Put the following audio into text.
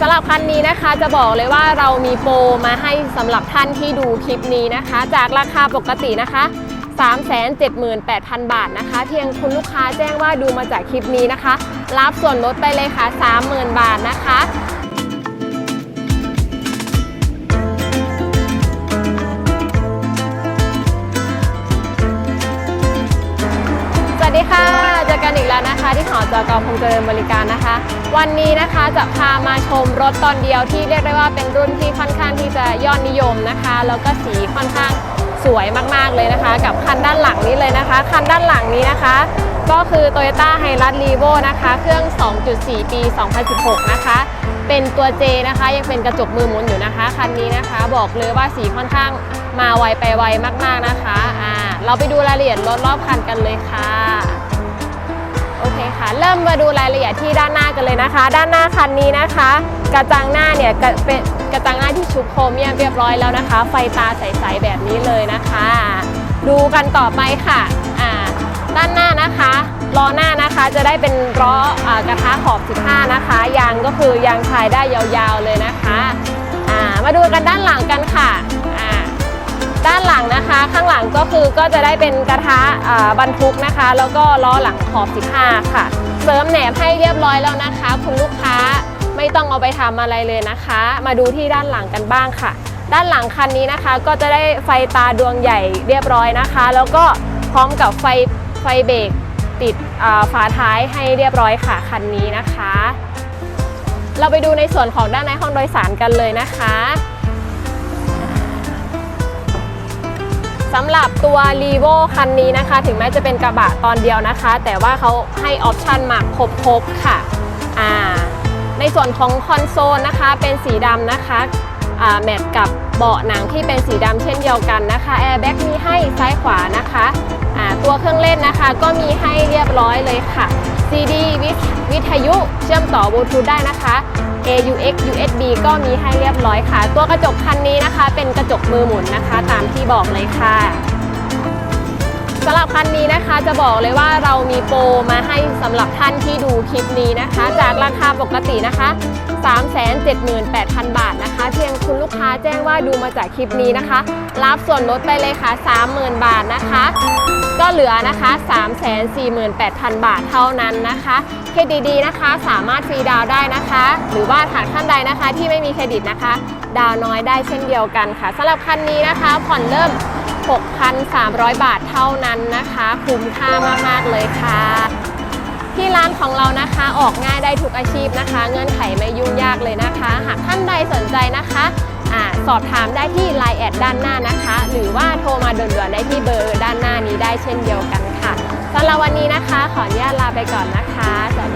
สำหรับคันนี้นะคะจะบอกเลยว่าเรามีโปรมาให้สำหรับท่านที่ดูคลิปนี้นะคะ จากราคาปกตินะคะ378,000 บาทนะคะ เพียงคุณลูกค้าแจ้งว่าดูมาจากคลิปนี้นะคะ รับส่วนลดไปเลยค่ะ 30,000 บาทนะคะ จอกพงเจริญบริการนะคะ วันนี้นะคะจะพามาชมรถตอนเดียวที่เรียกได้ว่าเป็นรุ่นที่ค่อนข้างที่จะยอดนิยมนะคะ แล้วก็สีค่อนข้างสวยมากๆเลยนะคะ กับคันด้านหลังนี้เลยนะคะ คันด้านหลังนี้นะคะ ก็คือ Toyota h i l u x r e v o นะคะ เครื่อง 2.4 ปี 2016 นะคะ เป็นตัว J นะคะยังเป็นกระจกมือหมุนอยู่นะคะ คันนี้นะคะบอกเลยว่าสีค่อนข้างมาไวไปไวมากๆนะคะอ่าเราไปดูรายละเอียดรถรอบคันกันเลยค่ะ โอเคค่ะ เริ่มมาดูรายละเอียดที่ด้านหน้ากันเลยนะคะ ด้านหน้าคันนี้นะคะ กระจังหน้าเนี่ยกระเป็นกระจังหน้าที่ชุบโครเมียมเรียบร้อยแล้วนะคะ ไฟตาใสๆแบบนี้เลยนะคะ ดูกันต่อไปค่ะอ่าด้านหน้านะคะล้อหน้านะคะจะได้เป็นล้ออกระทะขอบ 15 นะคะยางก็คือยางชายได้ยาวๆเลยนะคะมาดูกันด้านหลังกันค่ะ ลังก็คือก็จะได้เป็นกระทะบรรทุกนะคะ แล้วก็ล้อหลังขอบ 15 ค่ะ เสริมแหนบให้เรียบร้อยแล้วนะคะ คุณลูกค้าไม่ต้องเอาไปทำอะไรเลยนะคะ มาดูที่ด้านหลังกันบ้างค่ะ ด้านหลังคันนี้นะคะ ก็จะได้ไฟตาดวงใหญ่เรียบร้อยนะคะ แล้วก็พร้อมกับไฟไฟเบรกติดฝาท้ายให้เรียบร้อยค่ะคันนี้นะคะ เราไปดูในส่วนของด้านในห้องโดยสารกันเลยนะคะ สำหรับตัว r e v o คันนี้นะคะ ถึงแม้จะเป็นกระบะตอนเดียวนะคะ แต่ว่าเขาให้ออปชันมาครบๆค่ะอ่าในส่วนของคอนโซลนะคะ เป็นสีดำนะคะแมทกับเบาะหนังที่เป็นสีดำเช่นเดียวกันนะคะแอร์แบ็กมีให้ซ้ายขวานะคะตัวเครื่องเล่นนะคะ ก็มีให้เรียบร้อยเลยค่ะ CD วิวิทย เชื่อมต่อบลูทูธได้นะคะ AUX USB ก็มีให้เรียบร้อยค่ะ ตัวกระจกคันนี้นะคะ เป็นกระจกมือหมุนนะคะ ตามที่บอกเลยค่ะสำหรับคันนี้นะคะจะบอกเลยว่าเรามีโปรมาให้สำหรับท่านที่ดูคลิปนี้นะคะ จากราคาปกตินะคะ 378,000 บาทนะคะ เพียงคุณ ค้าแจ้งว่าดูมาจากคลิปนี้นะคะ รับส่วนลดไปเลยค่ะ 30,000 บาทนะคะ ก็เหลือนะคะ 348,000 บาทเท่านั้นนะคะเครดิตดีนะคะ สามารถฟรีดาวได้นะคะ หรือว่าฐานท่านใดนะคะที่ไม่มีเครดิตนะคะ ดาวน์น้อยได้เช่นเดียวกันค่ะสำหรับคันนี้นะคะ ผ่อนเริ่ม 6,300 บาทเท่านั้นนะคะ คุ้มค่ามากๆเลยค่ะที่ร้านของเรานะคะออกง่ายได้ทุกอาชีพนะคะ เงื่อนไขไม่ยุ่งยากเลยนะคะ หากท่านใดสนใจนะคะ อาสอบถามได้ที่ Line แอดด้านหน้านะคะ หรือว่าโทรมาด่วนๆได้ที่เบอร์ด้านหน้านี้ได้เช่นเดียวกันค่ะสำหรับวันนี้นะคะ ขออนุญาตลาไปก่อนนะคะสวัสดี